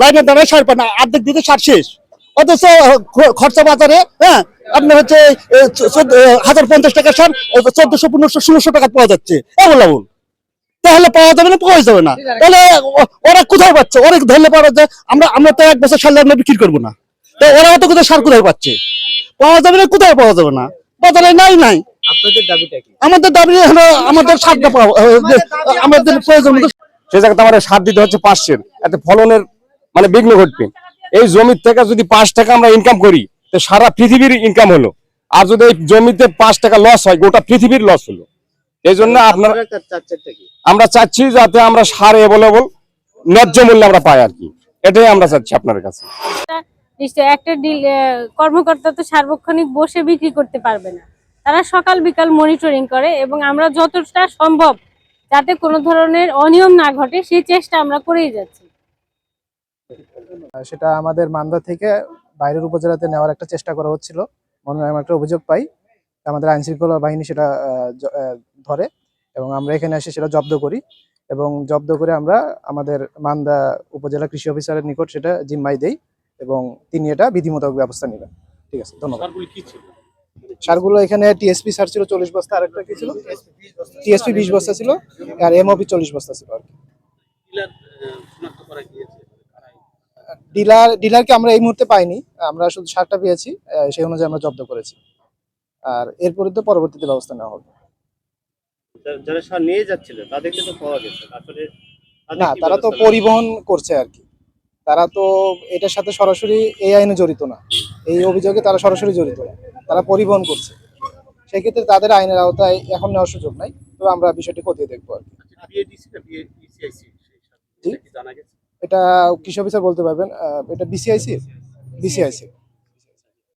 লাইনের দাঁড়ায় সার পায় না অর্ধেক দিতে সার শেষ। অথচ খরচা বাজারে হ্যাঁ আপনার হচ্ছে হাজার পঞ্চাশ টাকা সার চোদ্দশো পনেরোশো ষোলোশো টাকা পাওয়া যাচ্ছে। অবলাবল তাহলে পাওয়া যাবে না পাওয়া যাবে না। তাহলে ওরা কোথায় পাচ্ছে? ওরা ধরলে পাওয়া যায়? আমরা আমরা তো এক বছর সার আমরা বিক্রি করব না। তো ওরা অত কোথায় সার কোথায় পাচ্ছে? পাওয়া যাবে না কোথায় পাওয়া যাবে না? বাজারে নাই নাই। আমাদের দাবি হলো আমাদের সারটা পাওয়া আমাদের প্রয়োজন সে জায়গাতে আমার সার দিতে হচ্ছে পাঁচশের এতে ফলনের মানে বিঘ্ন ঘটবে। এই জমির থেকে যদি পাঁচ টাকা আমরা ইনকাম করি তো সারা পৃথিবীর ইনকাম হলো। আর যদি এই জমিতে পাঁচ টাকা লস হয় গোটা পৃথিবীর লস হলো। এই জন্য আপনার আমরা চাচ্ছি যাতে আমরা সার অ্যাভেলেবল ন্যায্য মূল্যে আমরা পাই আর কি। এটাই আমরা চাচ্ছি আপনার কাছে। নিশ্চয় একটা কর্মকর্তা তো সার্বক্ষণিক বসে বিক্রি করতে পারবে না। তারা সকাল বিকাল মনিটরিং করে এবং আমরা যতটা সম্ভব যাতে কোনো ধরনের অনিয়ম না ঘটে সেই চেষ্টা আমরা করেই যাচ্ছি। সেটা আমাদের মান্দা থেকে বাইরের উপজেলাতে নেওয়ার একটা চেষ্টা করা হচ্ছিল। মনে হয় একটা অভিযোগ পাই। আমাদের আইন শৃঙ্খলা বাহিনী সেটা আহ, আহ, ধরে এবং আমরা এখানে এসে সেটা জব্দ করি এবং জব্দ করে আমরা আমাদের মান্দা উপজেলা কৃষি অফিসারের নিকট সেটা জিম্মাই দেই এবং তিনি এটা বিধিমূলক ব্যবস্থা নেবেন। ঠিক আছে ধন্যবাদ। সারগুলো এখানে টিএসপি সার ছিল চল্লিশ বস্তা আরেকটা কি ছিল? টিএসপি বিশ বস্তা ছিল আর এমওপি চল্লিশ বস্তা ছিল আর কি। ডিলার ডিলারকে আমরা এই মুহূর্তে পাইনি আমরা শুধু সারটা পেয়েছি সেই অনুযায়ী আমরা জব্দ করেছি। আর এরপরে তো পরবর্তীতে ব্যবস্থা নেওয়া হবে। যারা সার নিয়ে যাচ্ছিল তাদেরকে তো পাওয়া গেছে আসলে না তারা তো পরিবহন করছে আর কি। তারা তো এটার সাথে সরাসরি এই আইনে জড়িত না। এই অভিযোগে তারা সরাসরি জড়িত। না তারা পরিবহন করছে। সেক্ষেত্রে তাদের আইনের আওতায় এখন নেওয়ার সুযোগ নাই তবে আমরা বিষয়টি খতিয়ে দেখব আর কি। জি? এটা কৃষি অফিসার বলতে পারবেন এটা বিসিআইসি বিসিআইসি